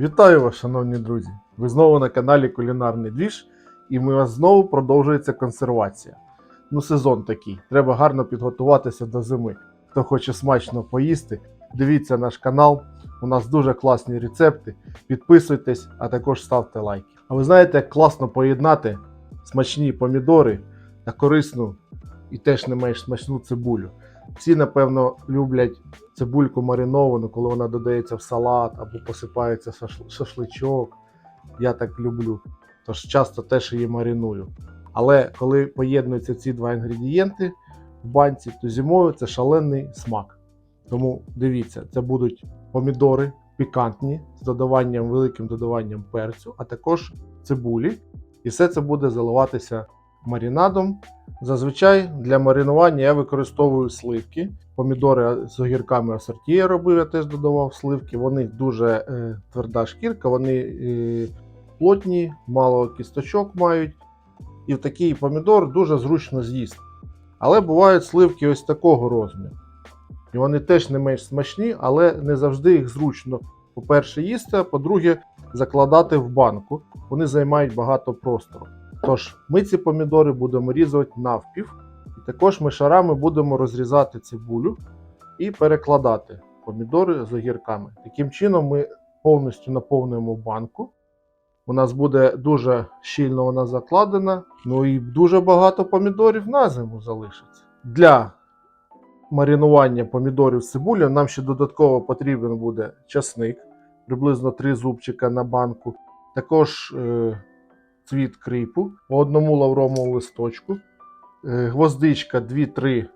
Вітаю вас, шановні друзі! Ви знову на каналі Кулінарний Двіж, і ми вас знову продовжується консервація. Ну, сезон такий. Треба гарно підготуватися до зими. Хто хоче смачно поїсти, дивіться наш канал. У нас дуже класні рецепти. Підписуйтесь, а також ставте лайки. А ви знаєте, як класно поєднати смачні помідори та корисну і теж не менш смачну цибулю. Всі, напевно, люблять цибульку мариновану, коли вона додається в салат або посипається шашличок. Я так люблю. Тож часто теж її мариную. Але коли поєднуються ці два інгредієнти в банці, то зимою це шалений смак. Тому дивіться, це будуть помідори пікантні з додаванням великим додаванням перцю, а також цибулі. І все це буде заливатися маринадом. Зазвичай для маринування я використовую сливки. Помідори з огірками асорті я робив, я теж додавав сливки. Вони дуже е, тверда шкірка, вони е, плотні, мало кісточок мають. І в такий помідор дуже зручно з'їсти. Але бувають сливки ось такого розміру. І вони теж не менш смачні, але не завжди їх зручно, по-перше, їсти, а по-друге, закладати в банку. Вони займають багато простору. Тож ми ці помідори будемо різати навпів, і також ми шарами будемо розрізати цибулю і перекладати помідори з огірками. Таким чином ми повністю наповнюємо банку. У нас буде дуже щільно вона закладена, ну і дуже багато помідорів на зиму залишиться. Для маринування помідорів з цибулею нам ще додатково потрібен буде часник, приблизно 3 зубчика на банку. Також е, цвіт кріпу по одному лавровому листочку, е, гвоздичка 2-3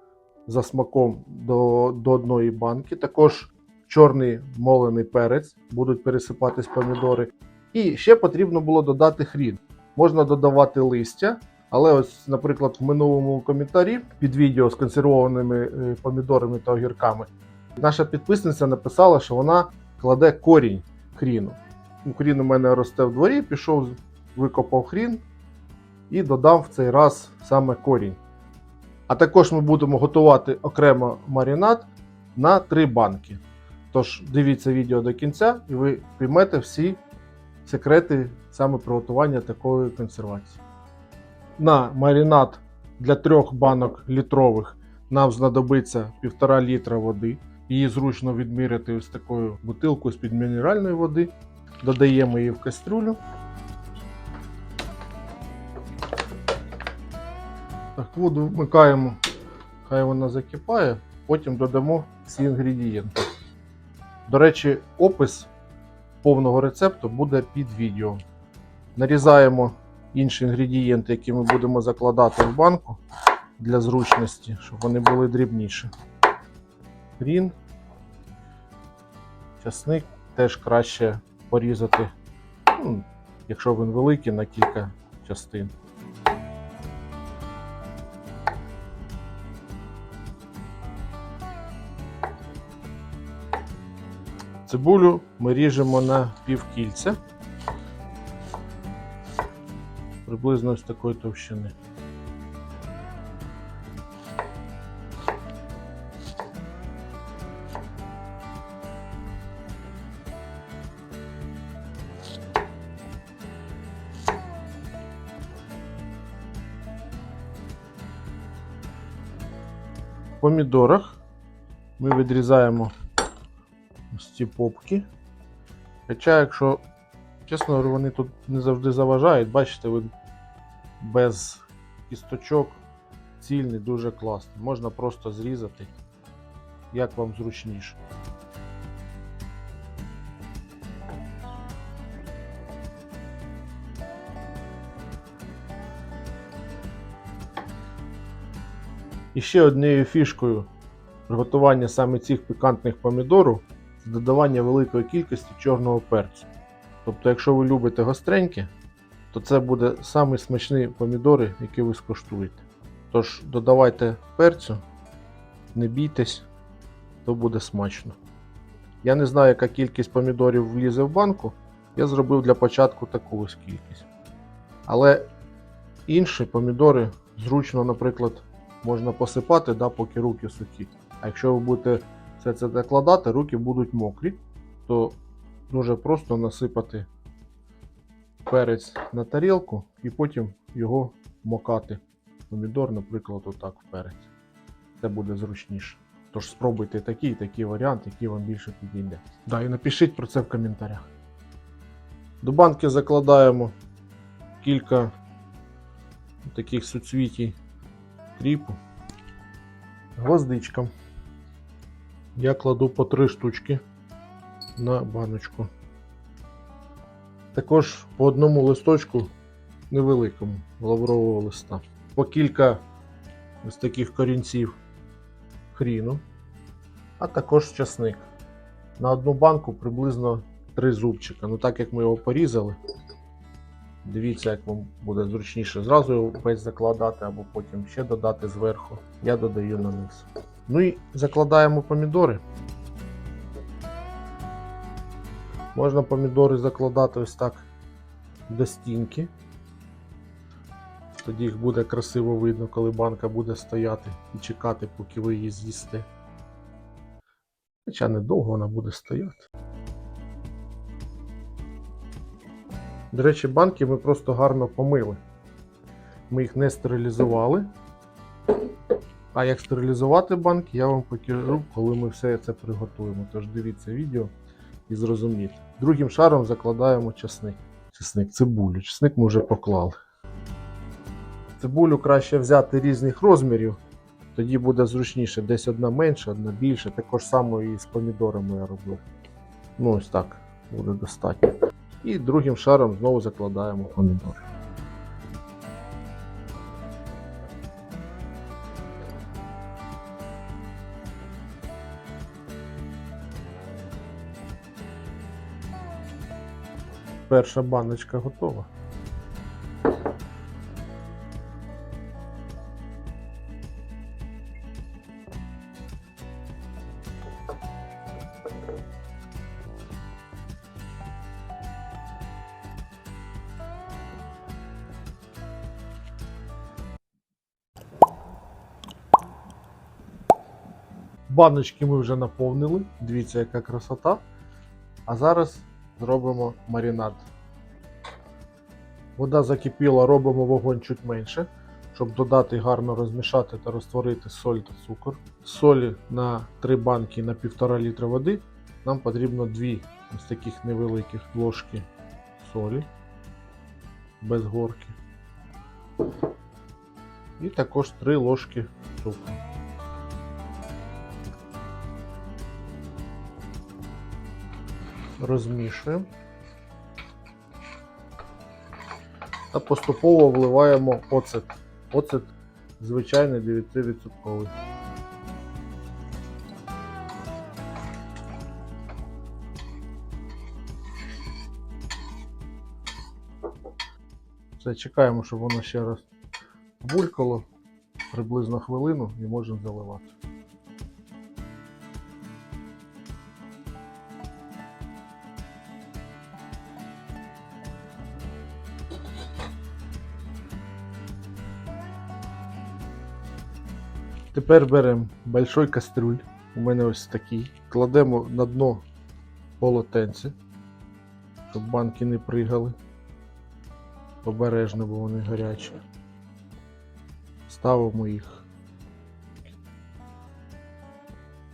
за смаком до, до одної банки. Також чорний молений перець, будуть пересипатись помідори. І ще потрібно було додати хрін. Можна додавати листя, але ось, наприклад, в минулому коментарі під відео з консервованими е, помідорами та огірками наша підписниця написала, що вона кладе корінь хріну. Ну, Хрін у мене росте в дворі, пішов, викопав хрін і додав в цей раз саме корінь. А також ми будемо готувати окремо маринад на 3 банки. Тож дивіться відео до кінця, і ви поймете всі секрети саме приготування такої консервації. На маринад для трьох банок літрових нам знадобиться 1,5 літра води. Її зручно відміряти ось такою бутилкою з-під мінеральної води. Додаємо її в кастрюлю. Так, воду вмикаємо, хай вона закипає, потім додамо всі інгредієнти. До речі, опис повного рецепту буде під відео. Нарізаємо інші інгредієнти, які ми будемо закладати в банку для зручності, щоб вони були дрібніші. Хрін, часник теж краще порізати, ну, якщо він великий, на кілька частин. Цибулю ми ріжемо на півкільця. Приблизно з такої товщини. В помідорах ми відрізаємо ось ці попки. Хоча, якщо чесно вони тут не завжди заважають, бачите, він без кісточок цільний, дуже класний. Можна просто зрізати, як вам зручніше. І ще однією фішкою приготування саме цих пікантних помідорів додавання великої кількості чорного перцю. Тобто, якщо ви любите гостреньке, то це буде самі смачні помідори, які ви скуштуєте. Тож додавайте перцю, не бійтесь, то буде смачно. Я не знаю, яка кількість помідорів влізе в банку. Я зробив для початку таку ось кількість. Але інші помідори зручно, наприклад, можна посипати, да, поки руки сухі. А якщо ви будете все це докладати, руки будуть мокрі, то Дуже просто насипати перець на тарілку і потім його макати. Помідор, наприклад, отак в перець. Це буде зручніше. Тож спробуйте такий і такий варіант, який вам більше підійде. Да, і напишіть про це в коментарях. До банки закладаємо кілька таких суцвітій кріпу. Гвоздичка. Я кладу по три штучки на баночку. Також по одному листочку невеликому лаврового листа. По кілька ось таких корінців хріну, а також часник. На одну банку приблизно 3 зубчика. Ну так як ми його порізали, дивіться, як вам буде зручніше зразу його весь закладати або потім ще додати зверху. Я додаю на низ. Ну і закладаємо помідори. Можна помідори закладати ось так до стінки. Тоді їх буде красиво видно, коли банка буде стояти і чекати, поки ви її з'їсте. Хоча недовго вона буде стояти. До речі, банки ми просто гарно помили. Ми їх не стерилізували. А як стерилізувати банки, я вам покажу, коли ми все це приготуємо. Тож дивіться відео і зрозумієте. Другим шаром закладаємо чесник. Чесник, цибулю. Чесник ми вже поклали. Цибулю краще взяти різних розмірів, тоді буде зручніше. Десь одна менша, одна більша. Також само і з помідорами я робив. Ну ось так буде достатньо. І другим шаром знову закладаємо помідори. Перша баночка готова. Баночки ми вже наповнили. Дивіться, яка красота. А зараз зробимо маринад. Вода закипіла, робимо вогонь чуть менше, щоб додати гарно розмішати та розтворити соль та цукор. Солі на 3 банки на 1,5 літра води. Нам потрібно 2 ось таких невеликих ложки солі без горки. І також 3 ложки цукру. Розмішуємо. Та поступово вливаємо оцет. Оцет звичайний 9%. Все, чекаємо, щоб воно ще раз булькало приблизно хвилину і можемо заливати. Тепер беремо большой кастрюль. У мене ось такий. Кладемо на дно полотенце, щоб банки не пригали. Обережно, бо вони гарячі. Ставимо їх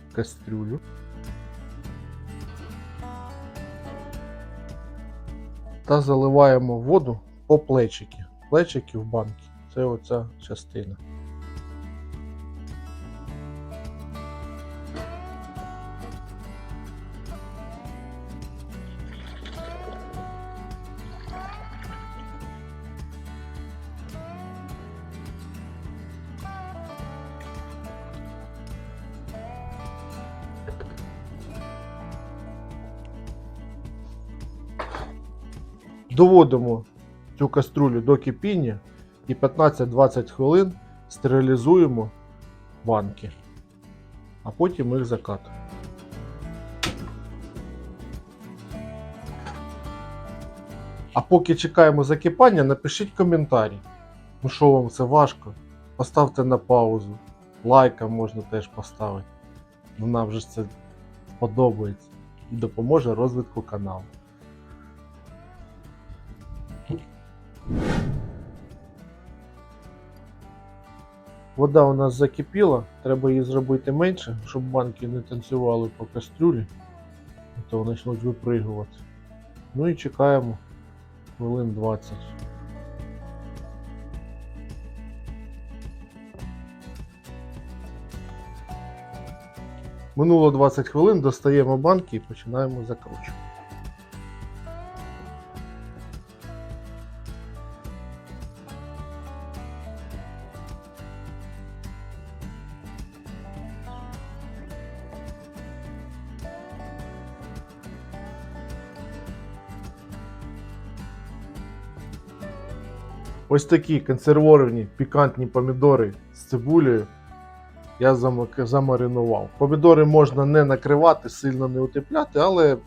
в кастрюлю. Та заливаємо воду по плечики. Плечики в банки. Це оця частина. Доводимо цю каструлю до кипіння і 15-20 хвилин стерилізуємо банки, а потім їх закатуємо. А поки чекаємо закипання, напишіть коментарі. Ну що вам це важко? Поставте на паузу. Лайка можна теж поставити. Ну, нам вже це подобається. і допоможе розвитку каналу. Вода у нас закипіла, треба її зробити менше, щоб банки не танцювали по кастрюлі, а то почнуть випригувати. Ну і чекаємо хвилин 20. Минуло 20 хвилин, достаємо банки і починаємо закручувати. Ось такі консервовані пікантні помідори з цибулею я замаринував. Помідори можна не накривати, сильно не утепляти, але в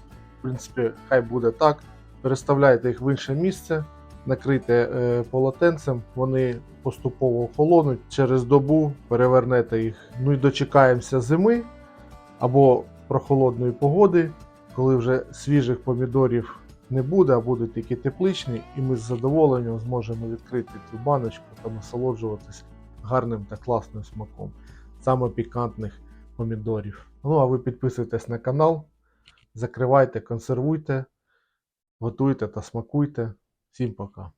принципі хай буде так. Переставляйте їх в інше місце, накрийте е, полотенцем, вони поступово охолонуть. Через добу перевернете їх. Ну і дочекаємося зими або прохолодної погоди, коли вже свіжих помідорів не буде, а будуть тільки тепличні, і ми з задоволенням зможемо відкрити цю баночку та насолоджуватись гарним та класним смаком саме пікантних помідорів. Ну а ви підписуйтесь на канал, закривайте, консервуйте, готуйте та смакуйте. Всім пока!